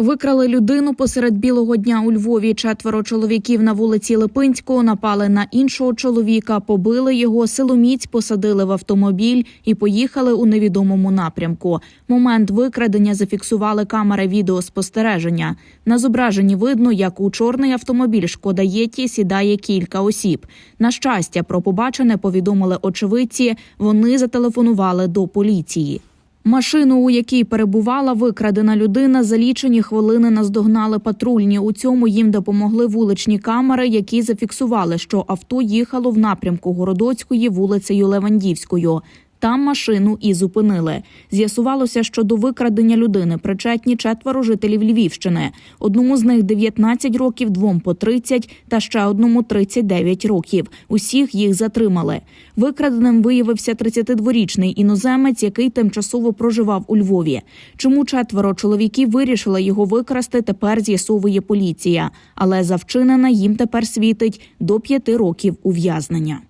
Викрали людину посеред білого дня у Львові. Четверо чоловіків на вулиці Липинського напали на іншого чоловіка, побили його, силоміць посадили в автомобіль і поїхали у невідомому напрямку. Момент викрадення зафіксували камери відеоспостереження. На зображенні видно, як у чорний автомобіль шкода Єті сідає кілька осіб. На щастя, про побачене повідомили очевидці. Вони зателефонували до поліції. Машину, у якій перебувала викрадена людина, за лічені хвилини наздогнали патрульні. У цьому їм допомогли вуличні камери, які зафіксували, що авто їхало в напрямку Городоцької вулицею Левандівською. Там машину і зупинили. З'ясувалося, що до викрадення людини причетні четверо жителів Львівщини. Одному з них 19 років, двом по 30 та ще одному 39 років. Усіх їх затримали. Викраденим виявився 32-річний іноземець, який тимчасово проживав у Львові. Чому четверо чоловіків вирішили його викрасти, тепер з'ясовує поліція. Але за вчинене їм тепер світить до п'яти років ув'язнення.